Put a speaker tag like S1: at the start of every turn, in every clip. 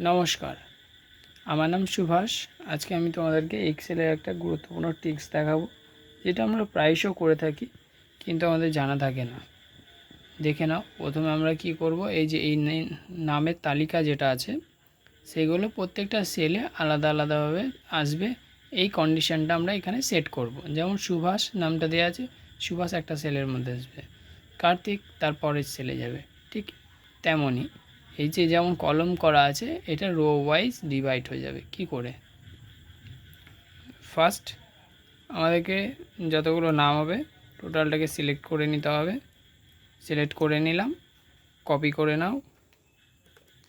S1: নমস্কার। আমার নাম সুভাষ। আজকে আমি তোমাদেরকে এক্সেলের একটা গুরুত্বপূর্ণ টিপস দেখাবো, যেটা আমরা প্রায়শই করে থাকি, কিন্তু আমাদের জানা থাকে না। দেখে নাও, প্রথমে আমরা কি করব, এই যে এই নামের তালিকা যেটা আছে, সেগুলো প্রত্যেকটা সেলে আলাদা আলাদাভাবে আসবে। এই কন্ডিশনটা আমরা এখানে সেট করব। যেমন সুভাষ নামটা দেওয়া আছে, সুভাষ একটা সেলের মধ্যে আসবে। কার্তিক তার পরের সেলে যাবে। ঠিক তেমনই এই যে যেমন কলম করা আছে, এটা রো ওয়াইজ ডিভাইড হয়ে যাবে। কি করে? ফার্স্ট আমাদেরকে যতগুলো নাম হবে টোটালটাকে সিলেক্ট করে নিতে হবে। সিলেক্ট করে নিলাম কপি করে নাও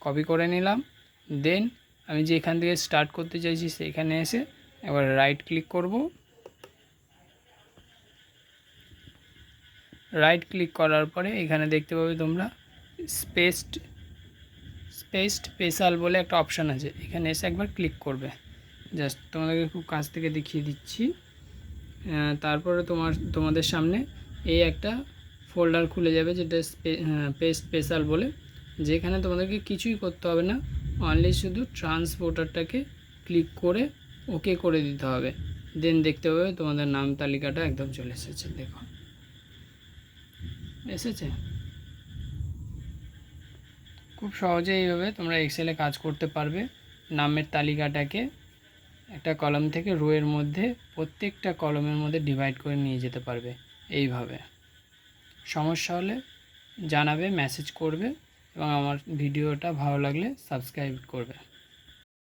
S1: কপি করে নিলাম। দেন আমি যে এখান থেকে স্টার্ট করতে চাইছি, সেখানে এসে এবার রাইট ক্লিক করব। রাইট ক্লিক করার পরে এখানে দেখতে পাবে তোমরা স্পেসড স্পেসড স্পেশাল বলে একটা অপশান আছে। এখানে এসে একবার ক্লিক করবে। জাস্ট তোমাদেরকে খুব কাছ থেকে দেখিয়ে দিচ্ছি। তারপরে তোমার, তোমাদের সামনে এই একটা ফোল্ডার খুলে যাবে যেটা পেস্ট স্পেশাল বলে। যেখানে তোমাদেরকে কিছুই করতে হবে না। অনলি শুধু ট্রান্সপোর্টারটাকে ক্লিক করে ওকে করে দিতে হবে। দেন দেখতে পাবে তোমাদের নাম, তালিকাটা একদম চলে এসেছে, দেখো। এসেছে? খুব সহজে এইভাবে তোমরা এক্সেলে কাজ করতে পারবে। নামের তালিকাটাকে একটা কলম থেকে রোয়ের মধ্যে প্রত্যেকটা কলমের মধ্যে ডিভাইড করে নিয়ে যেতে পারবে এইভাবে। সমস্যা হলে জানাবে মেসেজ করবে এবং আমার ভিডিওটা ভালো লাগলে সাবস্ক্রাইব করবে।